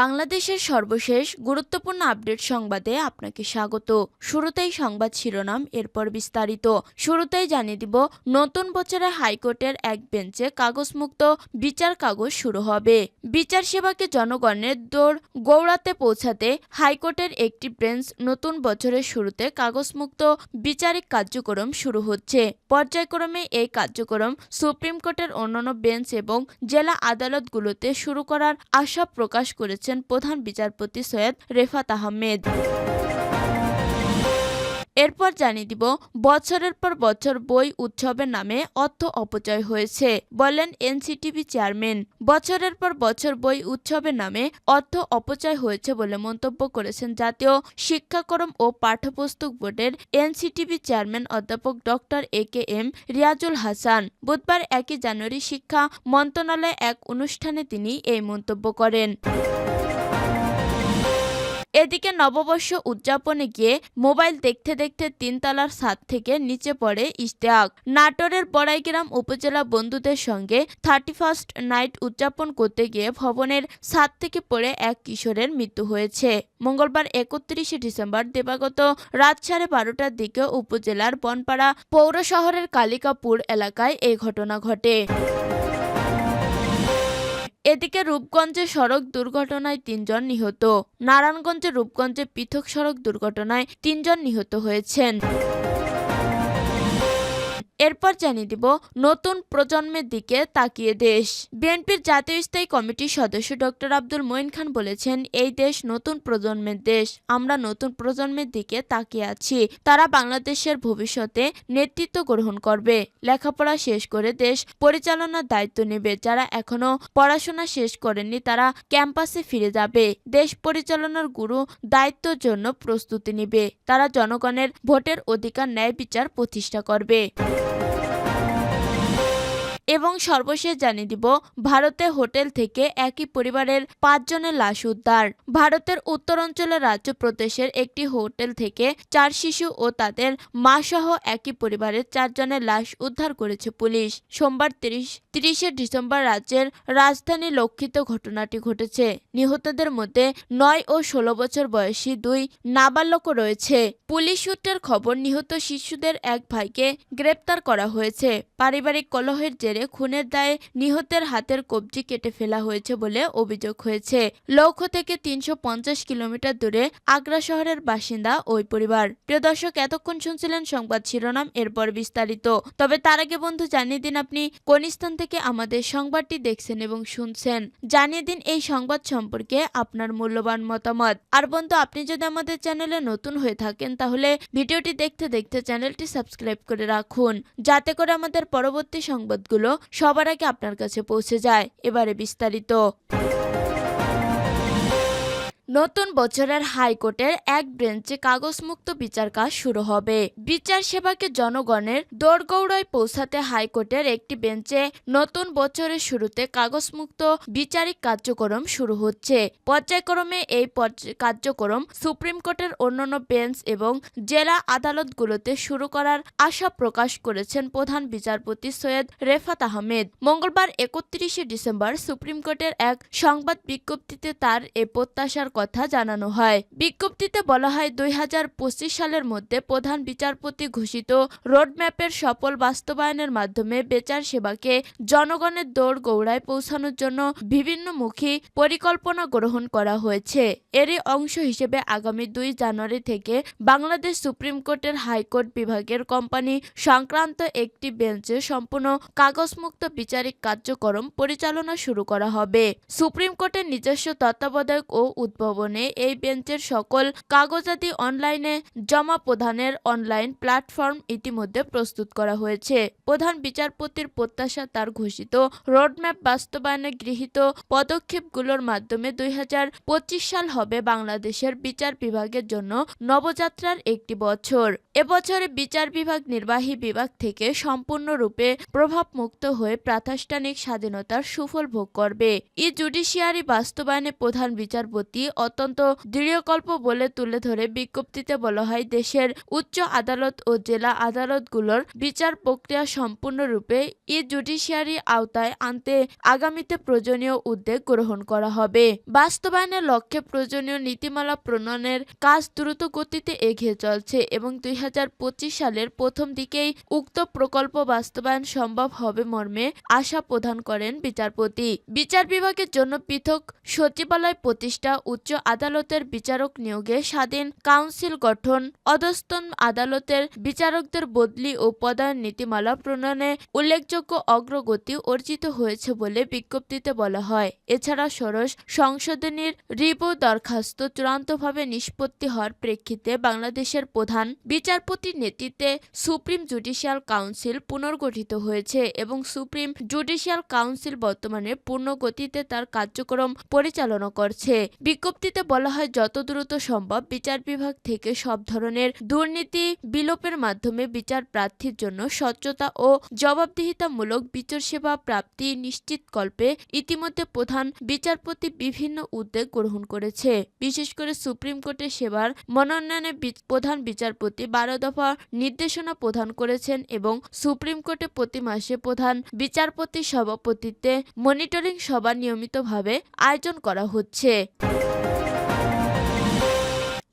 বাংলাদেশের সর্বশেষ গুরুত্বপূর্ণ আপডেট সংবাদে আপনাকে স্বাগত। শুরুতেই সংবাদ শিরোনাম, এরপর বিস্তারিত। শুরুতেই জানিয়ে দিব, নতুন বছরে হাইকোর্টের এক বেঞ্চে কাগজমুক্ত বিচার কাগজ শুরু হবে। বিচার সেবাকে জনগণের দৌড় গৌড়াতে পৌঁছাতে হাইকোর্টের একটি বেঞ্চ নতুন বছরের শুরুতে কাগজমুক্ত বিচারিক কার্যক্রম শুরু হচ্ছে। পর্যায়ক্রমে এই কার্যক্রম সুপ্রিম কোর্টের অন্যান্য বেঞ্চ এবং জেলা আদালতগুলোতে শুরু করার আশা প্রকাশ করেছেন প্রধান বিচারপতি সৈয়দ রেফাত আহমেদ। এরপর জানিয়ে দিব, বছরের পর বছর বই উৎসবের নামে অর্থ অপচয় হয়েছে, বলেন এনসিটিভি চেয়ারম্যান। বছরের পর বছর বই উৎসবের নামে অর্থ অপচয় হয়েছে বলে মন্তব্য করেছেন জাতীয় শিক্ষাক্রম ও পাঠ্যপুস্তক বোর্ডের এনসিটিভি চেয়ারম্যান অধ্যাপক doctor A K M Riazul Hasan. বুধবার একই জানুয়ারি শিক্ষা মন্ত্রণালয়ে এক অনুষ্ঠানে তিনি এই মন্তব্য করেন। এদিকে নববর্ষ উদযাপনে গিয়ে মোবাইল দেখতে দেখতে তিনতলার ছাদ থেকে নিচে পড়ে ইশতেয়াক নাটোরের বড়াইগ্রাম উপজেলা বন্ধুদের সঙ্গে থার্টি ফার্স্ট নাইট উদযাপন করতে গিয়ে ভবনের ছাদ থেকে পড়ে এক কিশোরের মৃত্যু হয়েছে। মঙ্গলবার একত্রিশে ডিসেম্বর দেবাগত রাত সাড়ে বারোটার দিকে উপজেলার বনপাড়া পৌর শহরের কালিকাপুর এলাকায় এই ঘটনা ঘটে। এদিকে রূপগঞ্জে সড়ক দুর্ঘটনায় তিনজন নিহত। নারায়ণগঞ্জে রূপগঞ্জে পৃথক সড়ক দুর্ঘটনায় তিনজন নিহত হয়েছেন। এরপর জানিয়ে দিব নতুন প্রজন্মের দিকে তাকিয়ে দেশ। বিএনপির জাতীয় স্থায়ী কমিটির সদস্য ডক্টর আব্দুল মঈন খান বলেছেন, এই দেশ নতুন প্রজন্মের দেশ, আমরা নতুন প্রজন্মের দিকে তাকিয়ে আছি। তারা বাংলাদেশের ভবিষ্যতে নেতৃত্ব গ্রহণ করবে। লেখাপড়া শেষ করে দেশ পরিচালনার দায়িত্ব নেবে। যারা এখনও পড়াশোনা শেষ করেননি, তারা ক্যাম্পাসে ফিরে যাবে। দেশ পরিচালনার গুরু দায়িত্বের জন্য প্রস্তুতি নেবে। তারা জনগণের ভোটের অধিকার, ন্যায় বিচার প্রতিষ্ঠা করবে। এবং সর্বশেষ জানিয়ে দিব, ভারতে হোটেল থেকে একই পরিবারের পাঁচজনের লাশ উদ্ধার। ভারতের উত্তরাঞ্চলের রাজ্য প্রদেশের একটি হোটেল থেকে চার শিশু ও তাদের মা সহ একই পরিবারের চারজনের লাশ উদ্ধার করেছে পুলিশ। সোমবার তিরিশ, তিরিশে ডিসেম্বর রাজ্যের রাজধানী লক্ষিত ঘটনাটি ঘটেছে। নিহতদের মধ্যে নয় ও ষোলো বছর বয়সী দুই নাবালকও রয়েছে। পুলিশ সূত্রের খবর, নিহত শিশুদের এক ভাইকে গ্রেপ্তার করা হয়েছে। পারিবারিক কলহের জেরে খুনের দায়ে নিহতের হাতের কবজি কেটে ফেলা হয়েছে বলে অভিযোগ হয়েছে। লক্ষ্য থেকে তিনশো পঞ্চাশ কিলোমিটার দূরে আগ্রা শহরের বাসিন্দা ওই পরিবার। প্রিয় দর্শক, এতক্ষণ শুনছিলেন সংবাদ শিরোনাম, এরপর বিস্তারিত। তবে তার আগে বন্ধু, জানিয়ে দিন আপনি কোন স্থান থেকে আমাদের সংবাদটি দেখছেন এবং শুনছেন। জানিয়ে দিন এই সংবাদ সম্পর্কে আপনার মূল্যবান মতামত। আর বন্ধু, আপনি যদি আমাদের চ্যানেলে নতুন হয়ে থাকেন, তাহলে ভিডিওটি দেখতে দেখতে চ্যানেলটি সাবস্ক্রাইব করে রাখুন। যাতে করে আমাদের পরবর্তী সংবাদগুলো সবার আগে আপনার কাছে পৌঁছে যায়। এবারে বিস্তারিত। নতুন বছরের হাইকোর্টের এক বেঞ্চে কাগজমুক্ত বিচার কাজ শুরু হবে। বিচার সেবাকে জনগণের দোরগৌড়ায় পৌঁছাতে হাইকোর্টের একটি বেঞ্চে নতুন বছরের শুরুতে কাগজমুক্ত বিচারিক কার্যক্রম শুরু হচ্ছে। পর্যায়ক্রমে এই কার্যক্রম সুপ্রিম কোর্টের অন্যান্য বেঞ্চ এবং জেলা আদালতগুলোতে শুরু করার আশা প্রকাশ করেছেন প্রধান বিচারপতি সৈয়দ রেফাত আহমেদ। মঙ্গলবার একত্রিশে ডিসেম্বর সুপ্রিম কোর্টের এক সংবাদ বিজ্ঞপ্তিতে তার এ প্রত্যাশার কথা জানানো হয়। বিজ্ঞপ্তিতে বলা হয়, দুই হাজার পঁচিশ সালের মধ্যে প্রধান বিচারপতি ঘোষিত রোডম্যাপের সফল বাস্তবায়নের মাধ্যমে বেচার সেবাকে জনগণের দৌড় গৌড়ায় পৌঁছানোর জন্য বিভিন্নমুখী পরিকল্পনা গ্রহণ করা হয়েছে। এরই অংশ হিসেবে আগামী দুই জানুয়ারি থেকে বাংলাদেশ সুপ্রিম কোর্টের হাইকোর্ট বিভাগের কোম্পানি সংক্রান্ত একটি বেঞ্চে সম্পূর্ণ কাগজমুক্ত বিচারিক কার্যক্রম পরিচালনা শুরু করা হবে। সুপ্রিম কোর্টের নিজস্ব তত্ত্বাবধায়ক ও উদ্ভাবনে এই বেঞ্চের সকল কাগজাদি অনলাইনে জমা প্রদানের অনলাইন প্ল্যাটফর্ম ইতিমধ্যে প্রস্তুত করা হয়েছে। প্রধান বিচারপতির প্রত্যাশা তার ঘোষিত রোডম্যাপ বাস্তবায়নে গৃহীত পদক্ষেপগুলোর মাধ্যমে দুই হাজার পঁচিশ সাল হবে বাংলাদেশের বিচার বিভাগের জন্য নবযাত্রার একটি বছর। এবছরে বিচার বিভাগ নির্বাহী বিভাগ থেকে সম্পূর্ণরূপে প্রভাবমুক্ত হয়ে প্রাতিষ্ঠানিক স্বাধীনতার সুফল ভোগ করবে। ই জুডিশিয়ারি বাস্তবায়নে প্রধান বিচারপতি অত্যন্ত দৃঢ়কল্প বলে তুলে ধরে বিজ্ঞপ্তিতে বলা হয়, দেশের উচ্চ আদালত ও জেলা আদালতগুলোর বিচার প্রক্রিয়া সম্পূর্ণরূপে ই জুডিশিয়ারি আওতায় আনতে আগামীতে প্রয়োজনীয় উদ্যোগ গ্রহণ করা হবে। বাস্তবায়নের লক্ষ্যে প্রয়োজনীয় নীতিমালা প্রণয়নের কাজ দ্রুত গতিতে এগিয়ে চলছে এবং দুই হাজার পঁচিশ সালের প্রথম দিকেই উক্ত প্রকল্প বাস্তবায়ন সম্ভব হবে মর্মে আশা প্রদান করেন বিচারপতি। বিচার বিভাগের জন্য পৃথক সচিবালয় প্রতিষ্ঠা উচ্চ আদালতের বিচারক নিয়োগে স্বাধীন কাউন্সিল গঠন, অধস্তন আদালতের বিচারকদের বদলি ও পদায়ন নীতিমালা প্রণয়নে উল্লেখযোগ্য অগ্রগতি অর্জিত হয়েছে বলে বিজ্ঞপ্তিতে বলা হয়। এছাড়া ষোড়শ সংশোধনীর রিভিউ দরখাস্ত চূড়ান্তভাবে নিষ্পত্তি হওয়ার প্রেক্ষিতে বাংলাদেশের প্রধান বিচারপতির নেতৃত্বে সুপ্রিম জুডিশিয়াল কাউন্সিল পুনর্গঠিত হয়েছে এবং সুপ্রিম জুডিশিয়াল কাউন্সিল বর্তমানে পূর্ণ গতিতে তার কার্যক্রম পরিচালনা করছে। বিজ্ঞপ্তিতে বলা হয়, যত দ্রুত সম্ভব বিচার বিভাগ থেকে সব ধরনের দুর্নীতি বিলোপের মাধ্যমে বিচার প্রার্থীর জন্য স্বচ্ছতা ও জবাবদিহিতামূলক বিচার সেবা প্রাপ্তি নিশ্চিতকল্পে ইতিমধ্যে প্রধান বিচারপতি বিভিন্ন উদ্যোগ গ্রহণ করেছে। বিশেষ করে সুপ্রিম কোর্টের সেবার মনোনয়নে প্রধান বিচারপতি বারো দফা নির্দেশনা প্রদান করেছেন এবং সুপ্রিম কোর্টে প্রতি মাসে প্রধান বিচারপতির সভাপতিত্বে মনিটরিং সভা নিয়মিতভাবে আয়োজন করা হচ্ছে।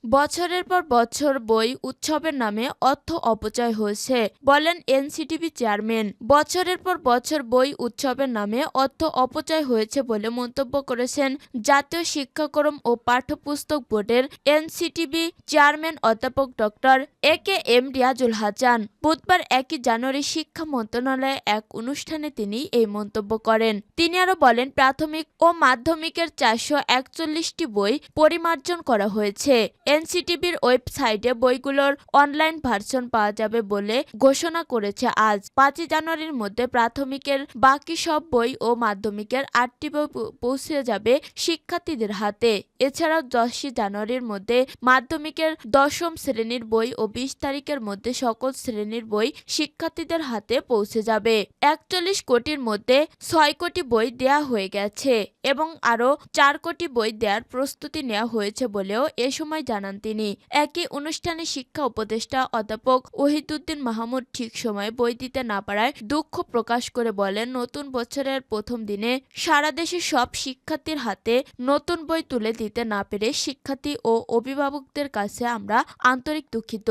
বছরের পর বছর বই উৎসবের নামে অর্থ অপচয় হয়েছে, বলেন এনসিটিভি চেয়ারম্যান। বছরের পর বছর বই উৎসবের নামে অর্থ অপচয় হয়েছে বলে মন্তব্য করেছেন জাতীয় শিক্ষাক্রম ও পাঠ্যপুস্তক বোর্ডের এনসিটিভি চেয়ারম্যান অধ্যাপক doctor A K M Riazul Hasan. বুধবার একই জানুয়ারি শিক্ষা মন্ত্রণালয়ে এক অনুষ্ঠানে তিনি এই মন্তব্য করেন। তিনি আরও বলেন, প্রাথমিক ও মাধ্যমিকের চারশো একচল্লিশটি বই পরিমার্জন করা হয়েছে। এনসিটিভির ওয়েবসাইটে বইগুলোর অনলাইন ভার্সন পাওয়া যাবে বলে ঘোষণা করেছে আজ। পাঁচই জানুয়ারির মধ্যে প্রাথমিকের বাকি সব বই ও মাধ্যমিকের আটটি বই পৌঁছে যাবে শিক্ষার্থীদের হাতে। এছাড়াও দশই জানুয়ারির মধ্যে মাধ্যমিকের দশম শ্রেণির বই ও বিশ তারিখের মধ্যে সকল শ্রেণির বই শিক্ষার্থীদের হাতে পৌঁছে যাবে। একচল্লিশ কোটির মধ্যে ছয় কোটি বই দেয়া হয়ে গেছে এবং আরও চার কোটি বই দেওয়ার প্রস্তুতি নেওয়া হয়েছে বলেও এ সময় জানান তিনি। একই অনুষ্ঠানে শিক্ষা উপদেষ্টা অধ্যাপক ওহিদুদ্দিন মাহমুদ ঠিক সময়ে বই দিতে না পারায় দুঃখ প্রকাশ করে বলেন, নতুন বছরের প্রথম দিনে সারা দেশে সব শিক্ষার্থীর হাতে নতুন বই তুলে দিতে না পেরে শিক্ষার্থী ও অভিভাবকদের কাছে আমরা আন্তরিক দুঃখিত।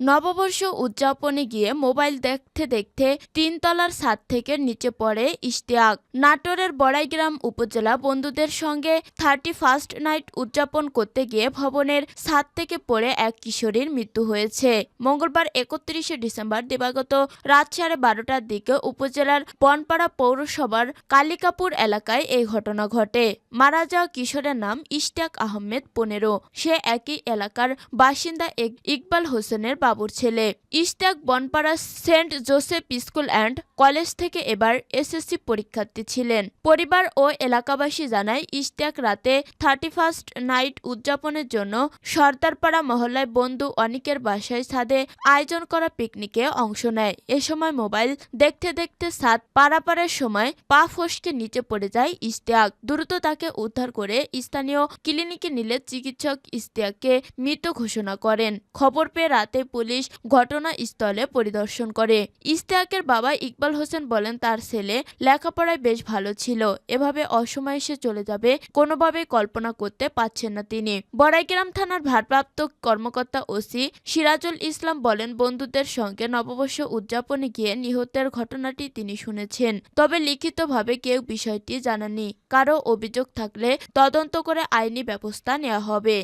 নববর্ষ উদযাপনে গিয়ে মোবাইল দেখতে দেখতে তিনতলার ছাদ থেকে নিচে পড়ে ইশতিয়াক নাটোরের বড়াইগ্রাম উপজেলা বন্ধুদের সঙ্গে থার্টি ফার্স্ট নাইট উদযাপন করতে গিয়ে ভবনের ছাদ থেকে পড়ে এক কিশোরীর মৃত্যু হয়েছে। মঙ্গলবার একত্রিশে ডিসেম্বর দিবাগত রাত সাড়ে বারোটার দিকে উপজেলার বনপাড়া পৌরসভার কালিকাপুর এলাকায় এই ঘটনা ঘটে। মারা যাওয়া কিশোরের নাম ইশতিয়াক আহমেদ পনেরো। সে একই এলাকার বাসিন্দা ইকবাল হোসেনের বাবুর ছেলে। Ishtiaq Bonpara saint Joseph school and college থেকে এবার এসএসসি পরীক্ষার্থী ছিলেন। পরিবার ও এলাকাবাসী জানায় ইশতিয়াক রাতে থার্টি ফার্স্ট নাইট উদযাপনের জন্য সর্দারপাড়া মহল্লায় বন্ধু অনিকের বাসায় ছাদে আয়োজন করা পিকনিকে অংশ নেয়। এ সময় মোবাইল দেখতে দেখতে ছাদ পারাপারের সময় পা ফসকে নিচে পড়ে যায় ইশতিয়াক দ্রুত তাকে উদ্ধার করে স্থানীয় ক্লিনিকে নিলে চিকিৎসক ইশতিয়াককে মৃত ঘোষণা করেন। খবর পেয়ে রাতে পুলিশ ঘটনাস্থলে পরিদর্শন করে। ইশতিয়াকের বাবা ইকবাল হোসেন বলেন, তার ছেলে লেখাপড়ায় বেশ ভালো ছিল। এভাবে অসময়ে সে চলে যাবে কোনোভাবে কল্পনা করতে পারছেন না তিনি। বড়াইগ্রাম থানার ভারপ্রাপ্ত কর্মকর্তা ওসি সিরাজুল ইসলাম বলেন, বন্ধুদের সঙ্গে নববর্ষ উদযাপনে গিয়ে নিহতের ঘটনাটি তিনি শুনেছেন। তবে লিখিতভাবে কেউ বিষয়টি জানাননি। কারও অভিযোগ থাকলে তদন্ত করে আইনি ব্যবস্থা নেওয়া হবে।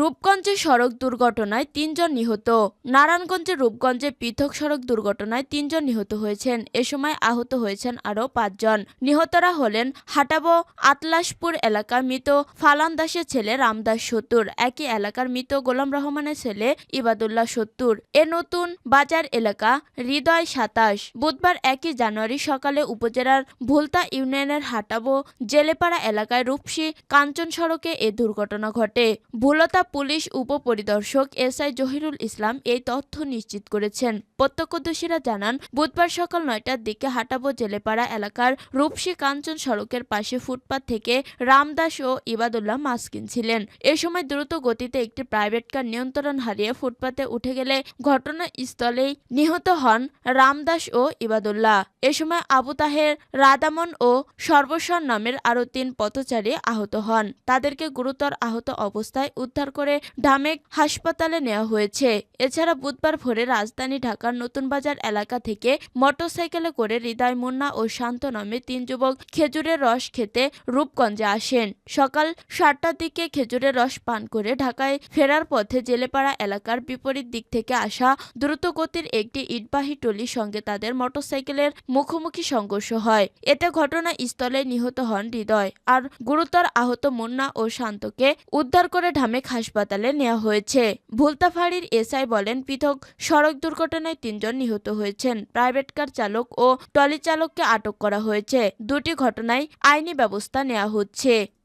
রূপগঞ্জে সড়ক দুর্ঘটনায় তিনজন নিহত। নারায়ণগঞ্জের রূপগঞ্জে পৃথক সড়ক দুর্ঘটনায় তিনজন নিহত হয়েছেন। এ সময় আহত হয়েছেন আরও পাঁচজন। নিহতরা হলেন হাটাবো আতলাসপুর এলাকার মৃত ফালান দাসের ছেলে রামদাস সত্তর। একই এলাকার মৃত গোলাম রহমানের ছেলে ইবাদুল্লাহ সত্তর। এ নতুন বাজার এলাকা হৃদয় সাতাশ। বুধবার একই জানুয়ারি সকালে উপজেলার ভুলতা ইউনিয়নের হাটাবো জেলেপাড়া এলাকায় রূপসী কাঞ্চন সড়কে এ দুর্ঘটনা ঘটে। ভুলতা পুলিশ উপপরিদর্শক এসআই জহিরুল ইসলাম এই তথ্য নিশ্চিত করেছেন। প্রত্যক্ষদর্শীরা জানান, বুধবার সকাল নয়টার দিকে হাটাবো জেলেপাড়া এলাকার রূপসী কাঞ্চন সড়কের পাশে ফুটপাত থেকে রামদাস ও ইবাদুল্লাহ মাছ কিনছিলেন। এ সময় দ্রুত গতিতে একটি প্রাইভেট কার নিয়ন্ত্রণ হারিয়ে ফুটপাতে উঠে গেলে ঘটনাস্থলেই নিহত হন রামদাস ও ইবাদুল্লাহ। এ সময় আবু তাহের, রাদামন ও সর্বস্বর নামের আরও তিন পথচারী আহত হন। তাদেরকে গুরুতর আহত অবস্থায় উদ্ধার করে ঢামেক হাসপাতালে নেওয়া হয়েছে। এছাড়া বুধবার ভোরে রাজধানী ঢাকার নতুন বাজার এলাকা থেকে মোটরসাইকেলে করে হৃদয় মুন্না ও শান্ত নামে তিন যুবক খেজুরের রস খেতে রূপগঞ্জে আসেন। সকাল সাতটার দিকে খেজুরের রস পান করে ঢাকায় ফেরার পথে জেলেপাড়া এলাকার বিপরীত দিক থেকে আসা দ্রুতগতির একটি ইটবাহী টলির সঙ্গে তাদের মোটরসাইকেলের মুখোমুখি সংঘর্ষ হয়। এতে ঘটনাস্থলে নিহত হন হৃদয়। আর গুরুতর আহত মুন্না ও শান্তকে উদ্ধার করে ঢামেক হাসপাতালে নেওয়া হয়েছে। ভুলতাফাড়ির এসআই বলেন, পৃথক সড়ক দুর্ঘটনায় তিনজন নিহত হয়েছেন। প্রাইভেট কার চালক ও টলি চালককে আটক করা হয়েছে। দুটি ঘটনায় আইনি ব্যবস্থা নেওয়া হচ্ছে।